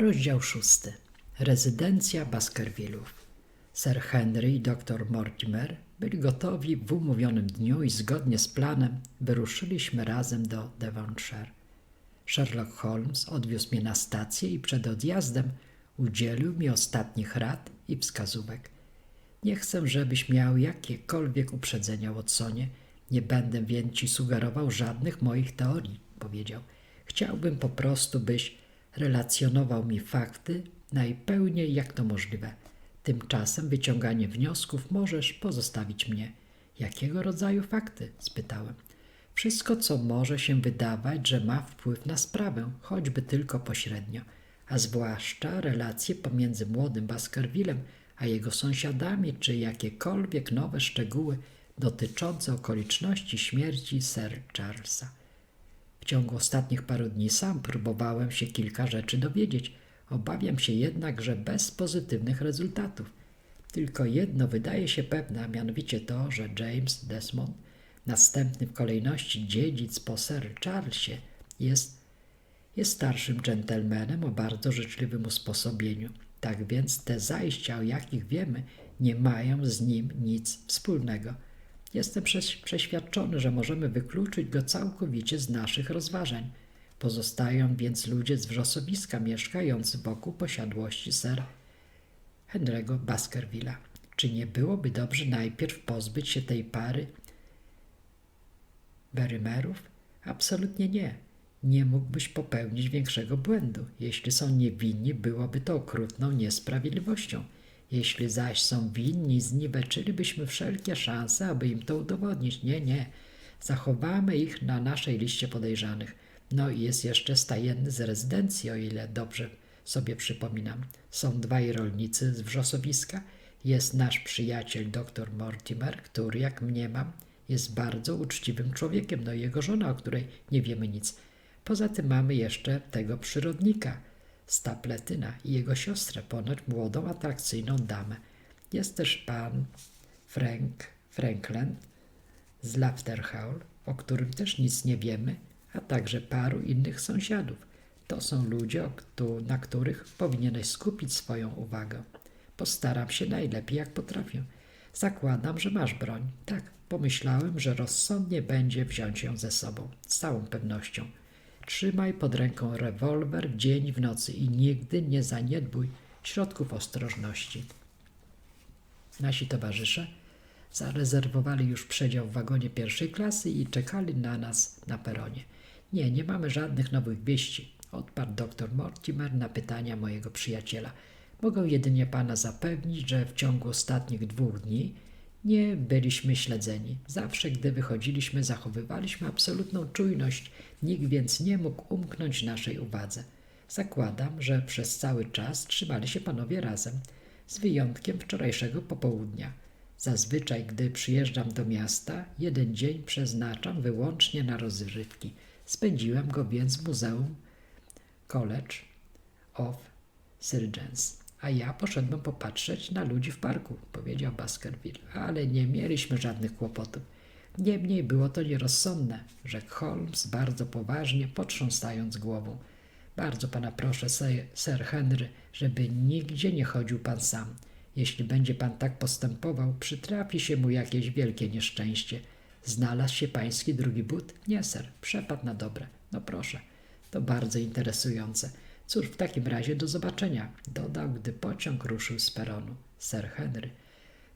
Rozdział szósty. Rezydencja Baskervillów. Sir Henry i dr Mortimer byli gotowi w umówionym dniu i zgodnie z planem wyruszyliśmy razem do Devonshire. Sherlock Holmes odwiózł mnie na stację i przed odjazdem udzielił mi ostatnich rad i wskazówek. Nie chcę, żebyś miał jakiekolwiek uprzedzenia, Watsonie. Nie będę więc ci sugerował żadnych moich teorii, powiedział. Chciałbym po prostu, byś relacjonował mi fakty najpełniej jak to możliwe. Tymczasem wyciąganie wniosków możesz pozostawić mnie. Jakiego rodzaju fakty? spytałem. Wszystko, co może się wydawać, że ma wpływ na sprawę, choćby tylko pośrednio, a zwłaszcza relacje pomiędzy młodym Baskervillem a jego sąsiadami, czy jakiekolwiek nowe szczegóły dotyczące okoliczności śmierci Sir Charlesa. W ciągu ostatnich paru dni sam próbowałem się kilka rzeczy dowiedzieć. Obawiam się jednak, że bez pozytywnych rezultatów. Tylko jedno wydaje się pewne, a mianowicie to, że James Desmond, następny w kolejności dziedzic po Sir Charlesie, jest, jest starszym dżentelmenem o bardzo życzliwym usposobieniu. Tak więc te zajścia, o jakich wiemy, nie mają z nim nic wspólnego. Jestem przeświadczony, że możemy wykluczyć go całkowicie z naszych rozważań. Pozostają więc ludzie z wrzosowiska mieszkający wokół posiadłości Sir Henry'ego Baskervilla. Czy nie byłoby dobrze najpierw pozbyć się tej pary Berymerów? Absolutnie nie. Nie mógłbyś popełnić większego błędu. Jeśli są niewinni, byłoby to okrutną niesprawiedliwością. Jeśli zaś są winni, zniweczylibyśmy wszelkie szanse, aby im to udowodnić. Nie, nie. Zachowamy ich na naszej liście podejrzanych. No i jest jeszcze stajenny z rezydencji, o ile dobrze sobie przypominam. Są dwaj rolnicy z wrzosowiska. Jest nasz przyjaciel dr Mortimer, który, jak mniemam, jest bardzo uczciwym człowiekiem, no i jego żona, o której nie wiemy nic. Poza tym mamy jeszcze tego przyrodnika, Stapletyna i jego siostrę, ponoć młodą, atrakcyjną damę. Jest też pan Frank Franklin z Lafterhall, o którym też nic nie wiemy, a także paru innych sąsiadów. To są ludzie, na których powinieneś skupić swoją uwagę. Postaram się najlepiej, jak potrafię. Zakładam, że masz broń. Tak, pomyślałem, że rozsądnie będzie wziąć ją ze sobą, z całą pewnością. Trzymaj pod ręką rewolwer dzień i w nocy i nigdy nie zaniedbuj środków ostrożności. Nasi towarzysze zarezerwowali już przedział w wagonie pierwszej klasy i czekali na nas na peronie. Nie, nie mamy żadnych nowych wieści, odparł dr Mortimer na pytania mojego przyjaciela. Mogę jedynie pana zapewnić, że w ciągu ostatnich dwóch dni nie byliśmy śledzeni. Zawsze, gdy wychodziliśmy, zachowywaliśmy absolutną czujność, nikt więc nie mógł umknąć naszej uwadze. Zakładam, że przez cały czas trzymali się panowie razem, z wyjątkiem wczorajszego popołudnia. Zazwyczaj, gdy przyjeżdżam do miasta, jeden dzień przeznaczam wyłącznie na rozrywki. Spędziłem go więc w Muzeum College of Surgeons a ja poszedłem popatrzeć na ludzi w parku, powiedział Baskerville, ale nie mieliśmy żadnych kłopotów. Niemniej było to nierozsądne, rzekł Holmes bardzo poważnie, potrząsając głową. Bardzo pana proszę, Sir Henry, żeby nigdzie nie chodził pan sam. Jeśli będzie pan tak postępował, przytrafi się mu jakieś wielkie nieszczęście. Znalazł się pański drugi but? Nie, sir, przepadł na dobre. No proszę, to bardzo interesujące. Cóż, w takim razie do zobaczenia, dodał, gdy pociąg ruszył z peronu. Sir Henry.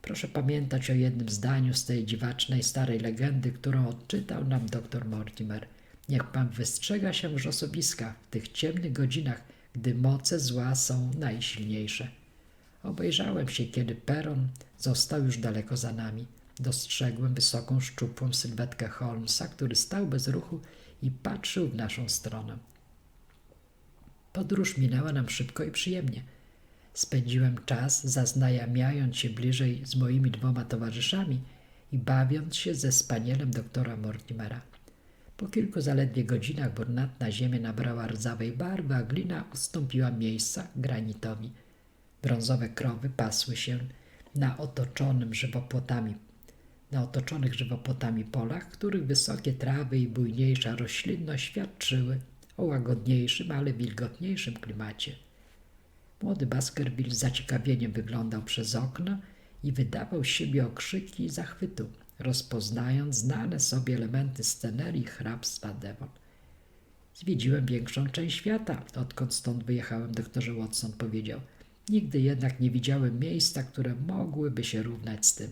Proszę pamiętać o jednym zdaniu z tej dziwacznej starej legendy, którą odczytał nam dr Mortimer. Niech pan wystrzega się wrzosowiska w tych ciemnych godzinach, gdy moce zła są najsilniejsze. Obejrzałem się, kiedy peron został już daleko za nami. Dostrzegłem wysoką, szczupłą sylwetkę Holmesa, który stał bez ruchu i patrzył w naszą stronę. Podróż minęła nam szybko i przyjemnie. Spędziłem czas zaznajamiając się bliżej z moimi dwoma towarzyszami i bawiąc się ze spanielem doktora Mortimera. Po kilku zaledwie godzinach brunatna ziemia nabrała rdzawej barwy, a glina ustąpiła miejsca granitowi. Brązowe krowy pasły się na otoczonym żywopłotami na otoczonych żywopłotami polach, których wysokie trawy i bujniejsza roślinność świadczyły o łagodniejszym, ale wilgotniejszym klimacie. Młody Baskerville z zaciekawieniem wyglądał przez okno i wydawał z siebie okrzyki zachwytu, rozpoznając znane sobie elementy scenerii hrabstwa Devon. Zwiedziłem większą część świata, odkąd stąd wyjechałem, doktorze Watson powiedział. Nigdy jednak nie widziałem miejsca, które mogłyby się równać z tym.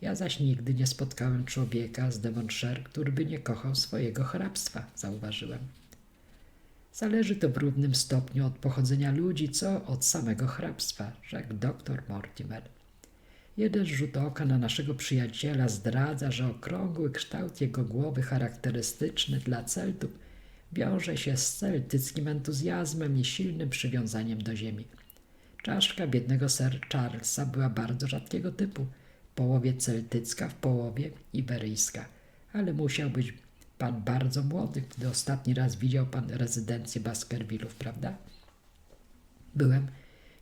Ja zaś nigdy nie spotkałem człowieka z Devonshire, który by nie kochał swojego hrabstwa, zauważyłem. Zależy to w równym stopniu od pochodzenia ludzi, co od samego hrabstwa, rzekł doktor Mortimer. Jeden rzut oka na naszego przyjaciela zdradza, że okrągły kształt jego głowy charakterystyczny dla Celtów wiąże się z celtyckim entuzjazmem i silnym przywiązaniem do ziemi. Czaszka biednego Sir Charlesa była bardzo rzadkiego typu, w połowie celtycka, w połowie iberyjska, ale musiał być pan bardzo młody, gdy ostatni raz widział pan rezydencję Baskervillów, prawda? Byłem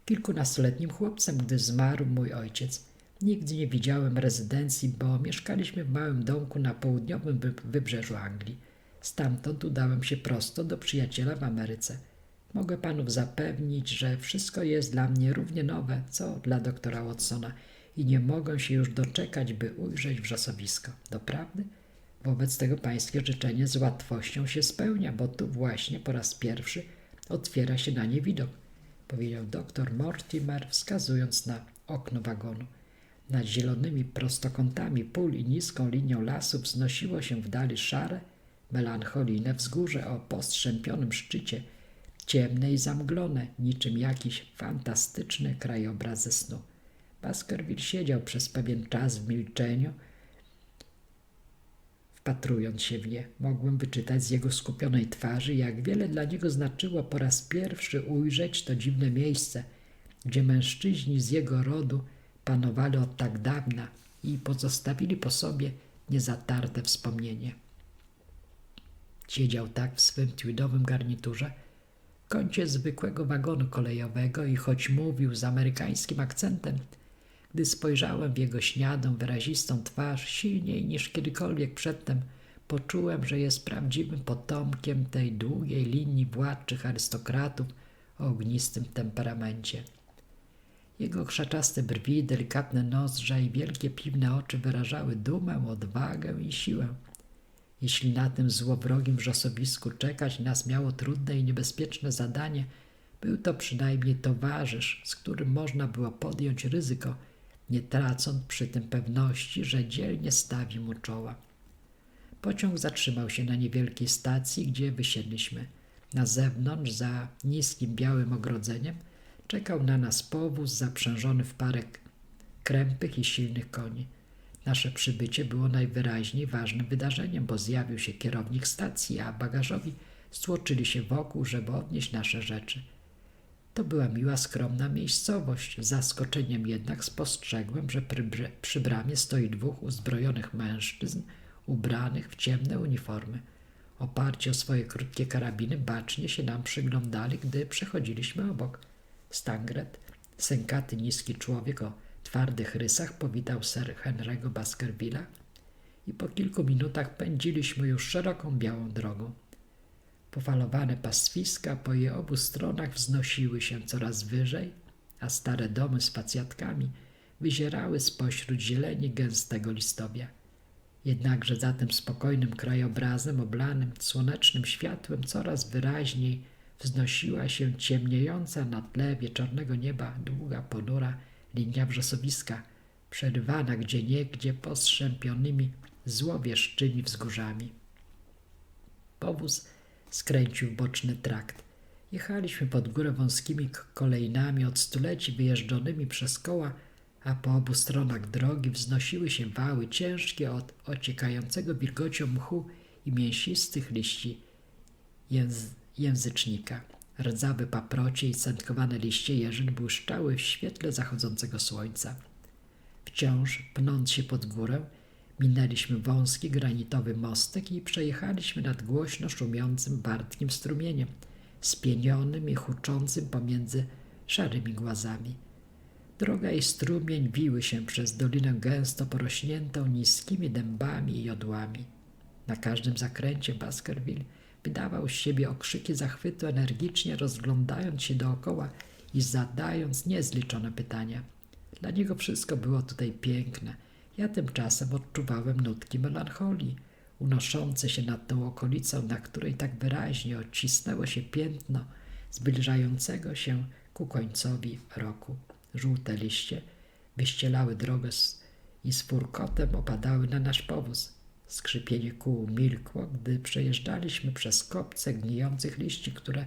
kilkunastoletnim chłopcem, gdy zmarł mój ojciec. Nigdy nie widziałem rezydencji, bo mieszkaliśmy w małym domku na południowym wybrzeżu Anglii. Stamtąd udałem się prosto do przyjaciela w Ameryce. Mogę panów zapewnić, że wszystko jest dla mnie równie nowe, co dla doktora Watsona i nie mogę się już doczekać, by ujrzeć wrzosowisko. Doprawdy? Wobec tego pańskie życzenie z łatwością się spełnia, bo tu właśnie po raz pierwszy otwiera się na nie widok, powiedział doktor Mortimer, wskazując na okno wagonu. Nad zielonymi prostokątami pól i niską linią lasu wznosiło się w dali szare, melancholijne wzgórze o postrzępionym szczycie, ciemne i zamglone, niczym jakiś fantastyczny krajobraz snu. Baskerville siedział przez pewien czas w milczeniu, wpatrując się w nie. Mogłem wyczytać z jego skupionej twarzy, jak wiele dla niego znaczyło po raz pierwszy ujrzeć to dziwne miejsce, gdzie mężczyźni z jego rodu panowali od tak dawna i pozostawili po sobie niezatarte wspomnienie. Siedział tak w swym tweedowym garniturze, w kącie zwykłego wagonu kolejowego i choć mówił z amerykańskim akcentem, gdy spojrzałem w jego śniadą, wyrazistą twarz, silniej niż kiedykolwiek przedtem, poczułem, że jest prawdziwym potomkiem tej długiej linii władczych arystokratów o ognistym temperamencie. Jego krzaczaste brwi, delikatne nozdrza i wielkie piwne oczy wyrażały dumę, odwagę i siłę. Jeśli na tym złowrogim wrzosowisku czekać nas miało trudne i niebezpieczne zadanie, był to przynajmniej towarzysz, z którym można było podjąć ryzyko, nie tracąc przy tym pewności, że dzielnie stawi mu czoła. Pociąg zatrzymał się na niewielkiej stacji, gdzie wysiedliśmy. Na zewnątrz, za niskim białym ogrodzeniem, czekał na nas powóz zaprzężony w parę krępych i silnych koni. Nasze przybycie było najwyraźniej ważnym wydarzeniem, bo zjawił się kierownik stacji, a bagażowi stłoczyli się wokół, żeby odnieść nasze rzeczy. To była miła, skromna miejscowość. Z zaskoczeniem jednak spostrzegłem, że przy, przy bramie stoi dwóch uzbrojonych mężczyzn ubranych w ciemne uniformy. Oparci o swoje krótkie karabiny, bacznie się nam przyglądali, gdy przechodziliśmy obok. Stangret, sękaty, niski człowiek o twardych rysach, powitał ser Henry'ego Baskervilla i po kilku minutach pędziliśmy już szeroką białą drogą. Pofalowane pastwiska po jej obu stronach wznosiły się coraz wyżej, a stare domy z facjatkami wyzierały spośród zieleni gęstego listowia. Jednakże za tym spokojnym krajobrazem oblanym słonecznym światłem coraz wyraźniej wznosiła się ciemniejąca na tle wieczornego nieba długa, ponura linia wrzosowiska, przerywana gdzieniegdzie postrzępionymi złowieszczymi wzgórzami. Powóz skręcił boczny trakt. Jechaliśmy pod górę wąskimi kolejnami od stuleci wyjeżdżonymi przez koła, a po obu stronach drogi wznosiły się wały ciężkie od ociekającego wilgocią mchu i mięsistych liści jęz języcznika. Rdzawe paprocie i centkowane liście jeżyn błyszczały w świetle zachodzącego słońca. Wciąż pnąc się pod górę, Minęliśmy wąski granitowy mostek i przejechaliśmy nad głośno szumiącym bartkim strumieniem, spienionym i huczącym pomiędzy szarymi głazami. Droga i strumień wiły się przez dolinę gęsto porośniętą niskimi dębami i jodłami. Na każdym zakręcie Baskerville wydawał z siebie okrzyki zachwytu, energicznie rozglądając się dookoła i zadając niezliczone pytania. Dla niego wszystko było tutaj piękne. Ja tymczasem odczuwałem nutki melancholii, unoszące się nad tą okolicą, na której tak wyraźnie odcisnęło się piętno zbliżającego się ku końcowi roku. Żółte liście wyścielały drogę z, i z furkotem opadały na nasz powóz. Skrzypienie kół milkło, gdy przejeżdżaliśmy przez kopce gnijących liści, które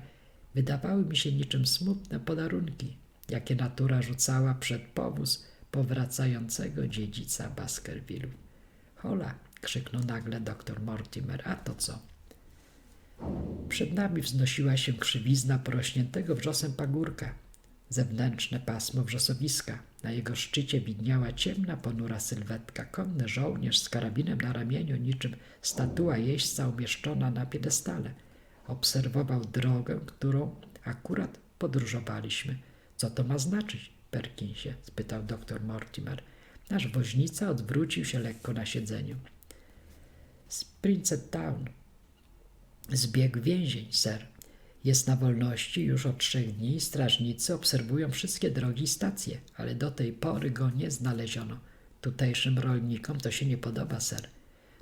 wydawały mi się niczym smutne podarunki, jakie natura rzucała przed powóz powracającego dziedzica Baskervillów. Hola! krzyknął nagle doktor Mortimer. A to co? Przed nami wznosiła się krzywizna porośniętego wrzosem pagórka, zewnętrzne pasmo wrzosowiska. Na jego szczycie widniała ciemna, ponura sylwetka. Konny żołnierz z karabinem na ramieniu, niczym statua jeźdźca umieszczona na piedestale. Obserwował drogę, którą akurat podróżowaliśmy. Co to ma znaczyć, Perkinsie? spytał doktor Mortimer. Nasz woźnica odwrócił się lekko na siedzeniu. Z Princet Town. Zbiegł więzień, ser. Jest na wolności już od trzech dni. Strażnicy obserwują wszystkie drogi i stacje, ale do tej pory go nie znaleziono. Tutejszym rolnikom to się nie podoba, ser.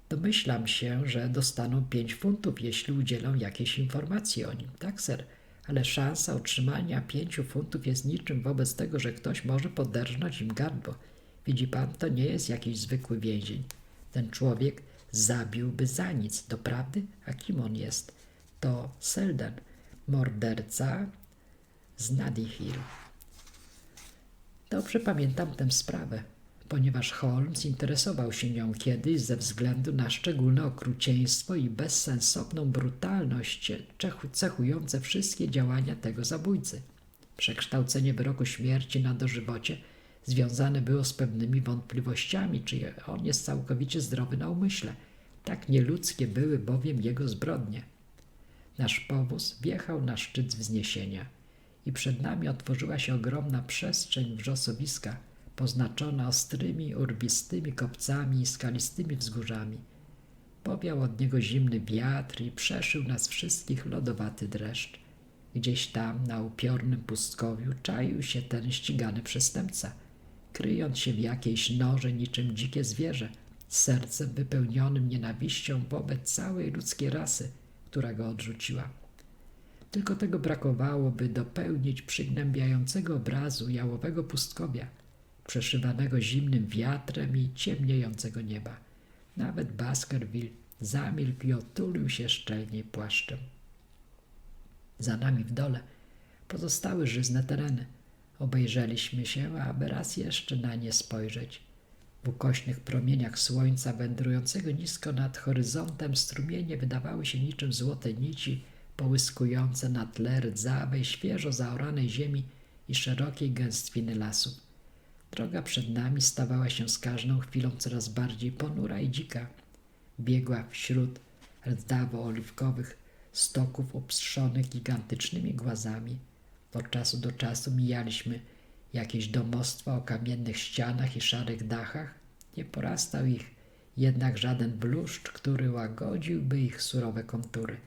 Domyślam się, że dostaną pięć funtów, jeśli udzielą jakiejś informacji o nim. Tak, ser, ale szansa otrzymania pięciu funtów jest niczym wobec tego, że ktoś może poderżnąć im gardło. Widzi pan, to nie jest jakiś zwykły więzień. Ten człowiek zabiłby za nic, doprawdy? A kim on jest? To Selden, morderca z Nadi. Dobrze pamiętam tę sprawę, ponieważ Holmes interesował się nią kiedyś ze względu na szczególne okrucieństwo i bezsensowną brutalność cechujące wszystkie działania tego zabójcy. Przekształcenie wyroku śmierci na dożywocie związane było z pewnymi wątpliwościami, czy on jest całkowicie zdrowy na umyśle. Tak nieludzkie były bowiem jego zbrodnie. Nasz powóz wjechał na szczyt wzniesienia i przed nami otworzyła się ogromna przestrzeń wrzosowiska, poznaczona ostrymi, urbistymi kopcami i skalistymi wzgórzami. Powiał od niego zimny wiatr i przeszył nas wszystkich lodowaty dreszcz. Gdzieś tam, na upiornym pustkowiu, czaił się ten ścigany przestępca, kryjąc się w jakiejś norze niczym dzikie zwierzę, sercem wypełnionym nienawiścią wobec całej ludzkiej rasy – która go odrzuciła. Tylko tego brakowało, by dopełnić przygnębiającego obrazu jałowego pustkowia, przeszywanego zimnym wiatrem i ciemniejącego nieba. Nawet Baskerville zamilkł i otulił się szczelnie płaszczem. Za nami w dole pozostały żyzne tereny. Obejrzeliśmy się, aby raz jeszcze na nie spojrzeć. W ukośnych promieniach słońca wędrującego nisko nad horyzontem strumienie wydawały się niczym złote nici połyskujące na tle rdzawej, świeżo zaoranej ziemi i szerokiej gęstwiny lasów. Droga przed nami stawała się z każdą chwilą coraz bardziej ponura i dzika. Biegła wśród rdzawo-oliwkowych stoków obstrzonych gigantycznymi głazami. Od czasu do czasu mijaliśmy jakieś domostwa o kamiennych ścianach i szarych dachach, nie porastał ich jednak żaden bluszcz, który łagodziłby ich surowe kontury.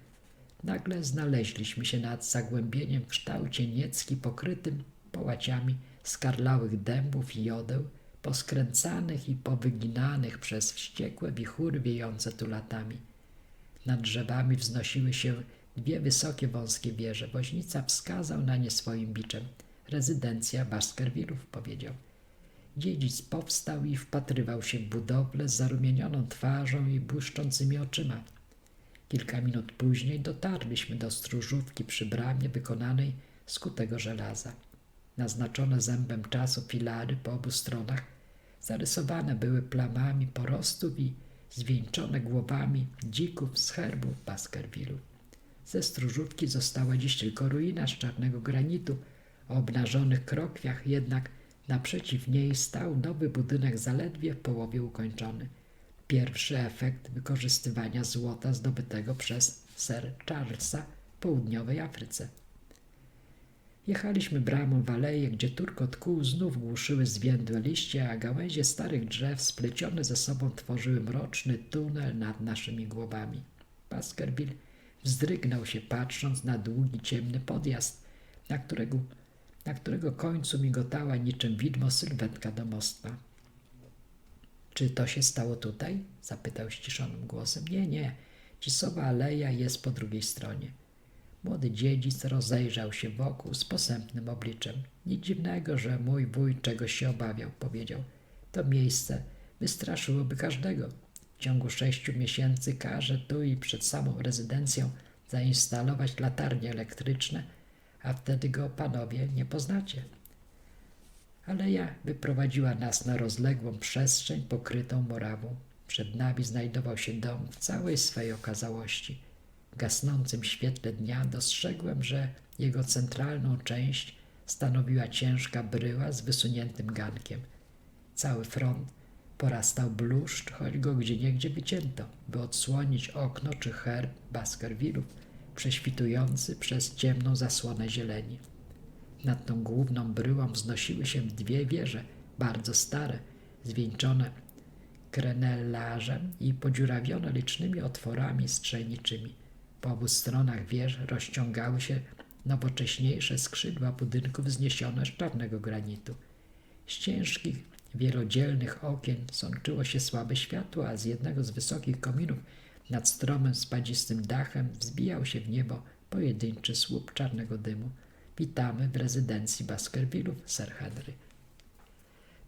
Nagle znaleźliśmy się nad zagłębieniem w kształcie niecki pokrytym połaciami skarlałych dębów i jodeł, poskręcanych i powyginanych przez wściekłe wichury wiejące tu latami. Nad drzewami wznosiły się dwie wysokie, wąskie wieże. Woźnica wskazał na nie swoim biczem – rezydencja Baskervillów, powiedział. Dziedzic powstał i wpatrywał się w budowlę z zarumienioną twarzą i błyszczącymi oczyma. Kilka minut później dotarliśmy do stróżówki przy bramie wykonanej z kutego żelaza. Naznaczone zębem czasu filary po obu stronach zarysowane były plamami porostów i zwieńczone głowami dzików z herbu Baskervillu. Ze stróżówki została dziś tylko ruina z czarnego granitu – o obnażonych krokwiach jednak naprzeciw niej stał nowy budynek zaledwie w połowie ukończony. Pierwszy efekt wykorzystywania złota zdobytego przez Sir Charlesa w południowej Afryce. Jechaliśmy bramą w aleję, gdzie turkot kół znów głuszyły zwiędłe liście, a gałęzie starych drzew splecione ze sobą tworzyły mroczny tunel nad naszymi głowami. Baskerville wzdrygnął się patrząc na długi, ciemny podjazd, na którego na którego końcu migotała niczym widmo sylwetka domostwa. Czy to się stało tutaj? zapytał ściszonym głosem. Nie, nie. Cisowa aleja jest po drugiej stronie. Młody dziedzic rozejrzał się wokół z posępnym obliczem. Nic dziwnego, że mój wuj czegoś się obawiał, powiedział. To miejsce wystraszyłoby każdego. W ciągu sześciu miesięcy każe tu i przed samą rezydencją zainstalować latarnie elektryczne, a wtedy go panowie nie poznacie. Aleja wyprowadziła nas na rozległą przestrzeń pokrytą morawą. Przed nami znajdował się dom w całej swej okazałości. Gasnącym świetle dnia dostrzegłem, że jego centralną część stanowiła ciężka bryła z wysuniętym gankiem. Cały front porastał bluszcz, choć go gdzieniegdzie wycięto, by odsłonić okno czy herb Baskervillów, prześwitujący przez ciemną zasłonę zieleni. Nad tą główną bryłą wznosiły się dwie wieże, bardzo stare, zwieńczone krenelarzem i podziurawione licznymi otworami strzelniczymi. Po obu stronach wież rozciągały się nowocześniejsze skrzydła budynków wzniesione z czarnego granitu. Z ciężkich, wielodzielnych okien sączyło się słabe światło, a z jednego z wysokich kominów nad stromym, spadzistym dachem wzbijał się w niebo pojedynczy słup czarnego dymu. Witamy w rezydencji Baskervillów, Sir Henry.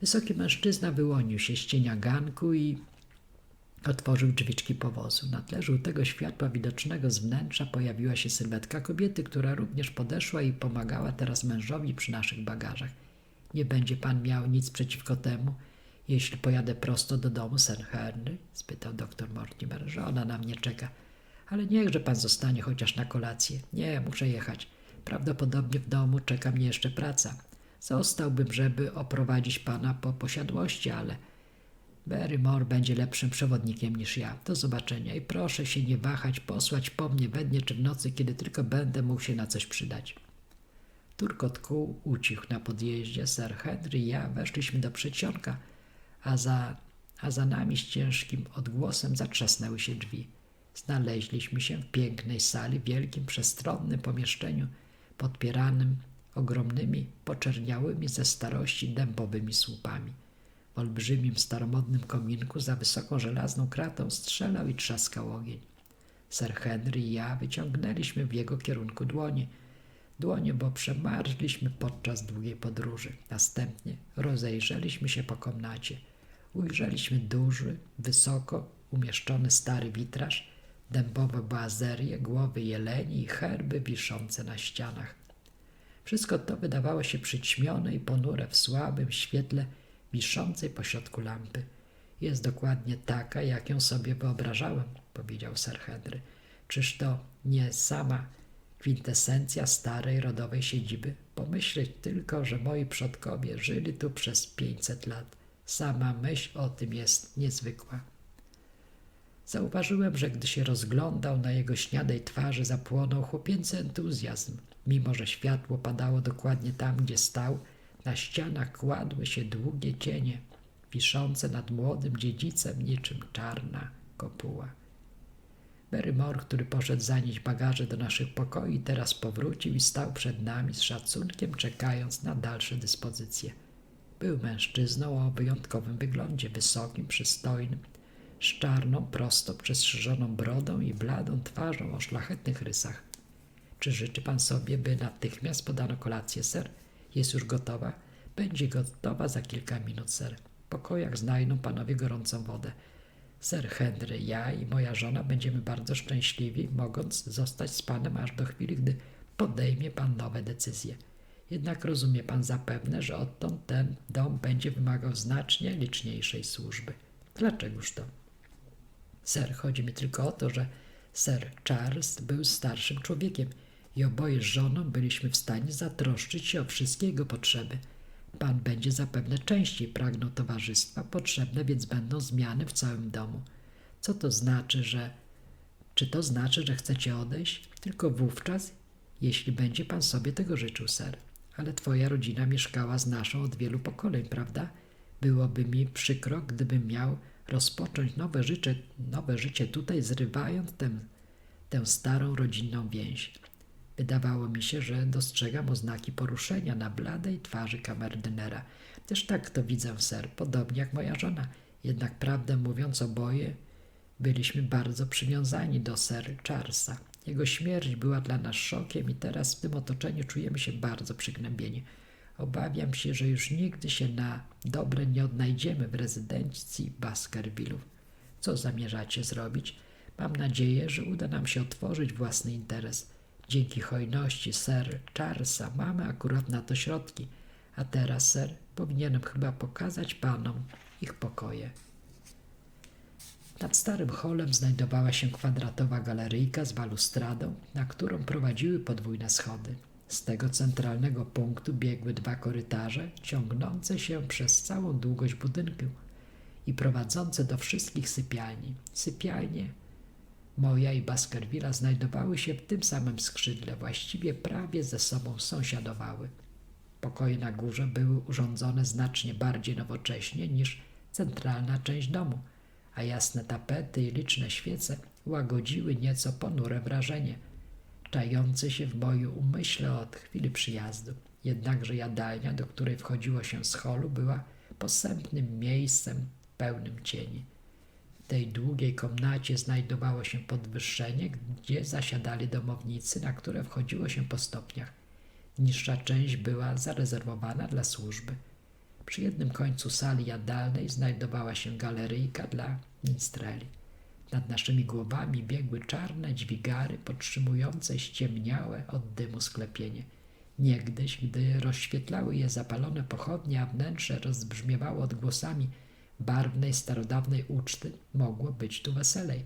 Wysoki mężczyzna wyłonił się z cienia ganku i otworzył drzwiczki powozu. Na tle żółtego światła widocznego z wnętrza pojawiła się sylwetka kobiety, która również podeszła i pomagała teraz mężowi przy naszych bagażach. Nie będzie pan miał nic przeciwko temu, jeśli pojadę prosto do domu Sir Henry? spytał doktor Mortimer. Żona na mnie czeka. Ale niechże pan zostanie chociaż na kolację. Nie, muszę jechać. Prawdopodobnie w domu czeka mnie jeszcze praca. Zostałbym, żeby oprowadzić pana po posiadłości, ale Barrymore będzie lepszym przewodnikiem niż ja. Do zobaczenia i proszę się nie wahać posłać po mnie we dnie czy w nocy, kiedy tylko będę mógł się na coś przydać. Turkot kół ucichł na podjeździe. Sir Henry i ja weszliśmy do przedsionka, a za, a za nami z ciężkim odgłosem zatrzasnęły się drzwi. Znaleźliśmy się w pięknej sali, wielkim, przestronnym pomieszczeniu, podpieranym ogromnymi, poczerniałymi ze starości dębowymi słupami. W olbrzymim, staromodnym kominku za wysoką żelazną kratą strzelał i trzaskał ogień. Sir Henry i ja wyciągnęliśmy w jego kierunku dłonie. Dłonie, bo przemarzliśmy podczas długiej podróży. Następnie rozejrzeliśmy się po komnacie. Ujrzeliśmy duży, wysoko umieszczony stary witraż, dębowe boazerie, głowy jeleni i herby wiszące na ścianach. Wszystko to wydawało się przyćmione i ponure w słabym świetle wiszącej pośrodku lampy. Jest dokładnie taka, jak ją sobie wyobrażałem, powiedział Sir Henry. Czyż to nie sama kwintesencja starej rodowej siedziby? Pomyśleć tylko, że moi przodkowie żyli tu przez pięćset lat. Sama myśl o tym jest niezwykła. Zauważyłem, że gdy się rozglądał, na jego śniadej twarzy zapłonął chłopięcy entuzjazm. Mimo, że światło padało dokładnie tam, gdzie stał, na ścianach kładły się długie cienie, wiszące nad młodym dziedzicem niczym czarna kopuła. Barrymore, który poszedł zanieść bagaże do naszych pokoi, teraz powrócił i stał przed nami z szacunkiem, czekając na dalsze dyspozycje. Był mężczyzną o wyjątkowym wyglądzie, wysokim, przystojnym, z czarną, prosto przestrzyżoną brodą i bladą twarzą o szlachetnych rysach. Czy życzy pan sobie, by natychmiast podano kolację, ser? Jest już gotowa? Będzie gotowa za kilka minut, ser. W pokojach znajdą panowie gorącą wodę. Sir Henry, ja i moja żona będziemy bardzo szczęśliwi, mogąc zostać z panem aż do chwili, gdy podejmie pan nowe decyzje. Jednak rozumie pan zapewne, że odtąd ten dom będzie wymagał znacznie liczniejszej służby. Dlaczegoż to? Ser, chodzi mi tylko o to, że Sir Charles był starszym człowiekiem i oboje z żoną byliśmy w stanie zatroszczyć się o wszystkie jego potrzeby. Pan będzie zapewne częściej pragnął towarzystwa, potrzebne więc będą zmiany w całym domu. Co to znaczy, że. Czy to znaczy, że chcecie odejść? Tylko wówczas, jeśli będzie pan sobie tego życzył, ser. Ale twoja rodzina mieszkała z naszą od wielu pokoleń, prawda? Byłoby mi przykro, gdybym miał rozpocząć nowe życie, nowe życie tutaj, zrywając tę, tę starą rodzinną więź. Wydawało mi się, że dostrzegam oznaki poruszenia na bladej twarzy kamerdynera. Też tak to widzę, ser, podobnie jak moja żona. Jednak prawdę mówiąc, oboje byliśmy bardzo przywiązani do ser Charlesa. Jego śmierć była dla nas szokiem i teraz w tym otoczeniu czujemy się bardzo przygnębieni. Obawiam się, że już nigdy się na dobre nie odnajdziemy w rezydencji Baskervillów. Co zamierzacie zrobić? Mam nadzieję, że uda nam się otworzyć własny interes. Dzięki hojności Sir Charlesa mamy akurat na to środki. A teraz, ser, powinienem chyba pokazać panom ich pokoje. Nad starym holem znajdowała się kwadratowa galeryjka z balustradą, na którą prowadziły podwójne schody. Z tego centralnego punktu biegły dwa korytarze, ciągnące się przez całą długość budynku i prowadzące do wszystkich sypialni. Sypialnie moja i Baskervilla znajdowały się w tym samym skrzydle, właściwie prawie ze sobą sąsiadowały. Pokoje na górze były urządzone znacznie bardziej nowocześnie niż centralna część domu, a jasne tapety i liczne świece łagodziły nieco ponure wrażenie, czające się w moim umyśle od chwili przyjazdu. Jednakże jadalnia, do której wchodziło się z holu, była posępnym miejscem pełnym cieni. Tej długiej komnacie znajdowało się podwyższenie, gdzie zasiadali domownicy, na które wchodziło się po stopniach. Niższa część była zarezerwowana dla służby. Przy jednym końcu sali jadalnej znajdowała się galeryjka dla minstreli. Nad naszymi głowami biegły czarne dźwigary podtrzymujące ściemniałe od dymu sklepienie. Niegdyś, gdy rozświetlały je zapalone pochodnie, a wnętrze rozbrzmiewało odgłosami barwnej, starodawnej uczty, mogło być tu weselej.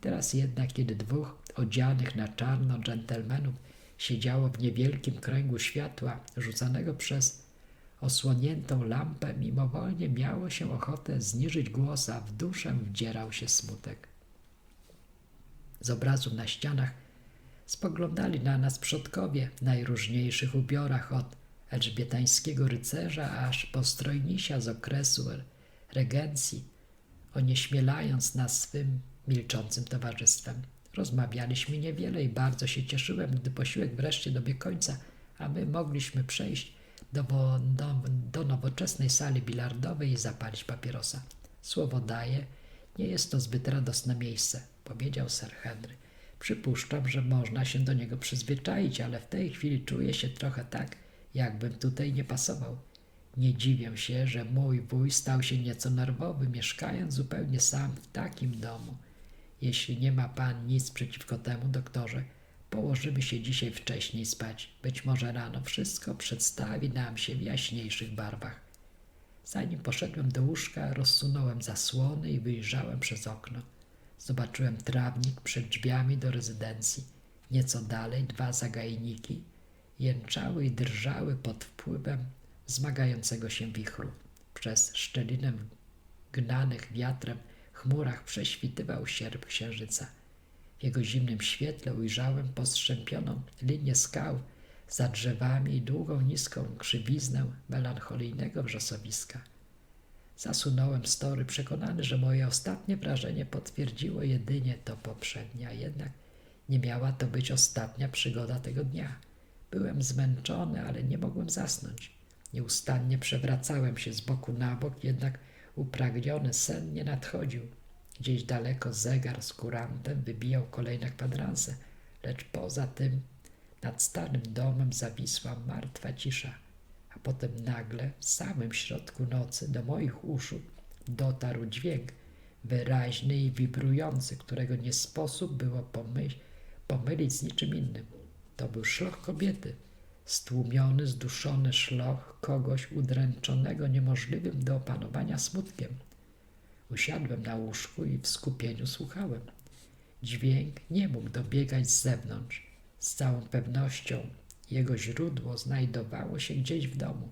Teraz jednak, kiedy dwóch odzianych na czarno dżentelmenów siedziało w niewielkim kręgu światła rzucanego przez osłoniętą lampę, mimowolnie miało się ochotę zniżyć głos, a w duszę wdzierał się smutek. Z obrazów na ścianach spoglądali na nas przodkowie w najróżniejszych ubiorach od elżbietańskiego rycerza aż po strojnisia z okresu regencji, onieśmielając nas swym milczącym towarzystwem. Rozmawialiśmy niewiele i bardzo się cieszyłem, gdy posiłek wreszcie dobiegł końca, a my mogliśmy przejść do, do, do nowoczesnej sali bilardowej i zapalić papierosa. Słowo daję, nie jest to zbyt radosne miejsce, powiedział Sir Henry. Przypuszczam, że można się do niego przyzwyczaić, ale w tej chwili czuję się trochę tak, jakbym tutaj nie pasował. Nie dziwię się, że mój wuj stał się nieco nerwowy, mieszkając zupełnie sam w takim domu. Jeśli nie ma pan nic przeciwko temu, doktorze, położymy się dzisiaj wcześniej spać. Być może rano wszystko przedstawi nam się w jaśniejszych barwach. Zanim poszedłem do łóżka, rozsunąłem zasłony i wyjrzałem przez okno. Zobaczyłem trawnik przed drzwiami do rezydencji. Nieco dalej dwa zagajniki jęczały i drżały pod wpływem zmagającego się wichru. Przez szczelinę gnanych wiatrem chmurach prześwitywał sierp księżyca. W jego zimnym świetle ujrzałem postrzępioną linię skał za drzewami i długą, niską krzywiznę melancholijnego wrzosowiska. Zasunąłem story, przekonany, że moje ostatnie wrażenie potwierdziło jedynie to poprzednie, a jednak nie miała to być ostatnia przygoda tego dnia. Byłem zmęczony, ale nie mogłem zasnąć. Nieustannie przewracałem się z boku na bok, jednak upragniony sen nie nadchodził. Gdzieś daleko zegar z kurantem wybijał kolejne kwadranse, lecz poza tym nad starym domem zawisła martwa cisza, a potem nagle w samym środku nocy do moich uszu dotarł dźwięk wyraźny i wibrujący, którego nie sposób było pomyś pomylić z niczym innym. To był szloch kobiety, stłumiony, zduszony szloch kogoś udręczonego niemożliwym do opanowania smutkiem. Usiadłem na łóżku i w skupieniu słuchałem. Dźwięk nie mógł dobiegać z zewnątrz. Z całą pewnością jego źródło znajdowało się gdzieś w domu.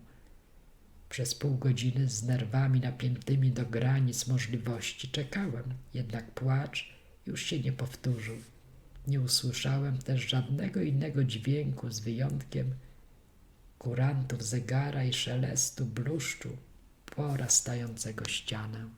Przez pół godziny z nerwami napiętymi do granic możliwości czekałem, jednak płacz już się nie powtórzył. Nie usłyszałem też żadnego innego dźwięku z wyjątkiem kurantów zegara i szelestu bluszczu porastającego ścianę.